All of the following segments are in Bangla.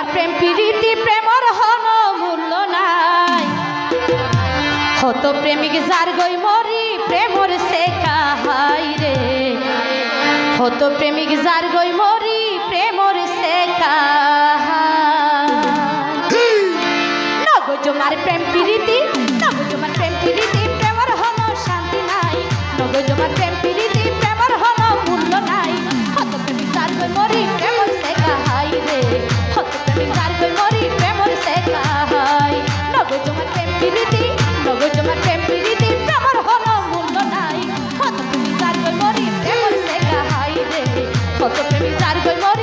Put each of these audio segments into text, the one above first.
তোমার প্রেম প্রীতি প্রেমর হন মূল্য নাই। হত প্রেমিক যার গই মরি, প্রেমর শেখা হাই রে। হত প্রেমিক যার গই মরি, প্রেমর শেখা কত প্রেমী তার গল্প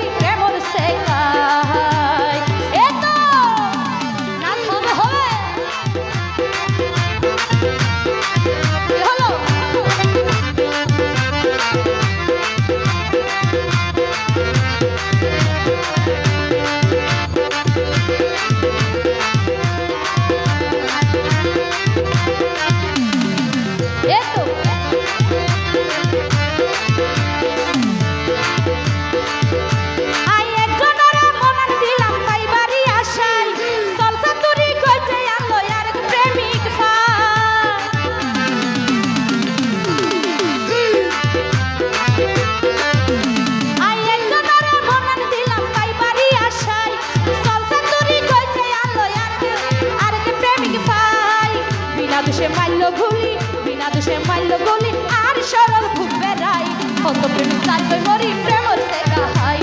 দোষে মাল্য ভুলি বিনা দোষে মাল্য গলি, আর সরল খুব বেড়াই। কত প্রেম তার মরি, প্রেমর সে কাহাই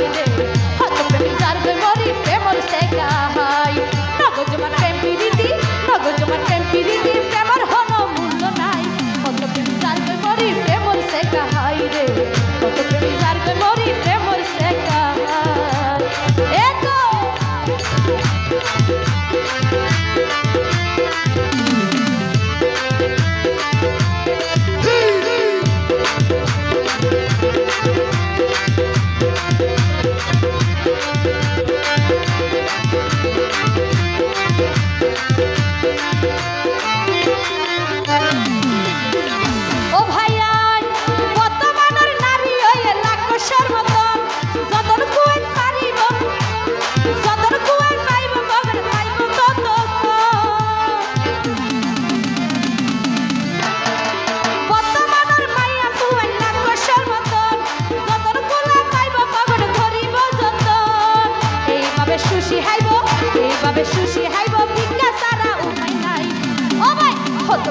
সুশি হাইব এইভাবে সুশি হাইব ভিক্ষা সারা উপায় নাই। ও ভাই হতো